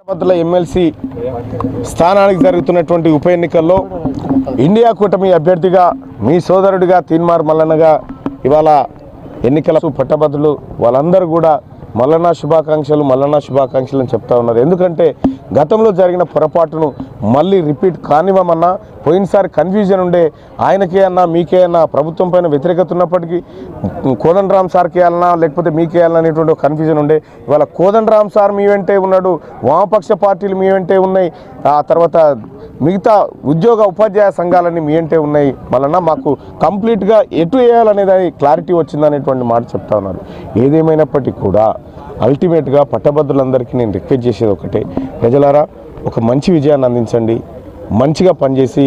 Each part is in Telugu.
పట్టభద్రుల ఎమ్మెల్సీ స్థానానికి జరుగుతున్నటువంటి ఉప ఎన్నికల్లో ఇండియా కూటమి అభ్యర్థిగా మీ సోదరుడిగా తీన్మార్ మల్లన్నగా ఇవాళ ఎన్నికల పట్టభద్రులు వాళ్ళందరూ కూడా మల్లన్న శుభాకాంక్షలు మల్లన్న శుభాకాంక్షలు అని చెప్తా ఉన్నారు. ఎందుకంటే గతంలో జరిగిన పొరపాటును మళ్ళీ రిపీట్ కానివ్వమన్నా పోయినసారి కన్ఫ్యూజన్ ఉండే ఆయనకే అన్నా మీకే అన్నా ప్రభుత్వం పైన వ్యతిరేకత ఉన్నప్పటికీ కోదండ రామ్ సార్కి వెళ్ళనా లేకపోతే మీకే వెళ్ళనా అనేటువంటి కన్ఫ్యూజన్ ఉండే. ఇవాళ కోదండ రామ్ సార్ మీ వెంటే ఉన్నాడు వామపక్ష పార్టీలు మీ వెంటే ఉన్నాయి ఆ తర్వాత మిగతా ఉద్యోగ ఉపాధ్యాయ సంఘాలన్నీ మీ వెంటే ఉన్నాయి. వలన మాకు కంప్లీట్గా ఎటు వేయాలనేది క్లారిటీ వచ్చిందనేటువంటి మాట చెప్తా ఉన్నారు. ఏదేమైనప్పటికీ కూడా అల్టిమేట్గా పట్టభద్రులందరికీ నేను రిక్వెస్ట్ చేసేది ఒకటే. ప్రజలారా ఒక మంచి విజయాన్ని అందించండి. మంచిగా పనిచేసి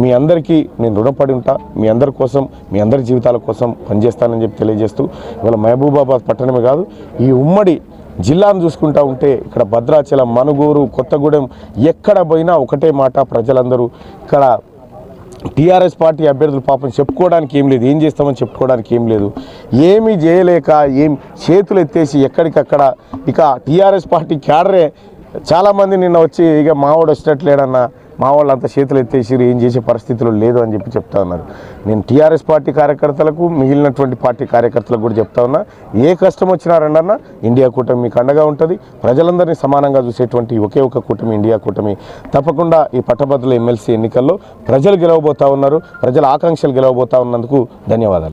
మీ అందరికీ నేను రుణపడి ఉంటా. మీ అందరి కోసం మీ అందరి జీవితాల కోసం పనిచేస్తానని చెప్పి తెలియజేస్తూ ఇవాళ మహబూబాబాద్ పట్టణమే కాదు ఈ ఉమ్మడి జిల్లాను చూసుకుంటా ఉంటే ఇక్కడ భద్రాచలం మనుగూరు కొత్తగూడెం ఎక్కడ పోయినా ఒకటే మాట ప్రజలందరూ. ఇక్కడ టీఆర్ఎస్ పార్టీ అభ్యర్థులు పాపం చెప్పుకోవడానికి ఏం లేదు ఏం చేస్తామని చెప్పుకోవడానికి ఏం లేదు. ఏమీ చేయలేక ఏం చేతులు ఎత్తేసి ఎక్కడికక్కడ ఇక టీఆర్ఎస్ పార్టీ క్యాడరే చాలామంది నిన్న వచ్చి ఇక మావాడు వచ్చినట్లేడన్నా మా వాళ్ళు అంత చేతులు ఎత్తేసిరు ఏం చేసే పరిస్థితులు లేదు అని చెప్పి చెప్తా ఉన్నారు. నేను టీఆర్ఎస్ పార్టీ కార్యకర్తలకు మిగిలినటువంటి పార్టీ కార్యకర్తలకు కూడా చెప్తా ఉన్నా ఏ కష్టం వచ్చినా ఇండియా కూటమి మీకు అండగా ఉంటుంది. ప్రజలందరినీ సమానంగా చూసేటువంటి ఒకే ఒక కూటమి ఇండియా కూటమి. తప్పకుండా ఈ పట్టభద్రుల ఎమ్మెల్సీ ఎన్నికల్లో ప్రజలు గెలవబోతా ఉన్నారు ప్రజల ఆకాంక్షలు గెలవబోతా ఉన్నందుకు ధన్యవాదాలు.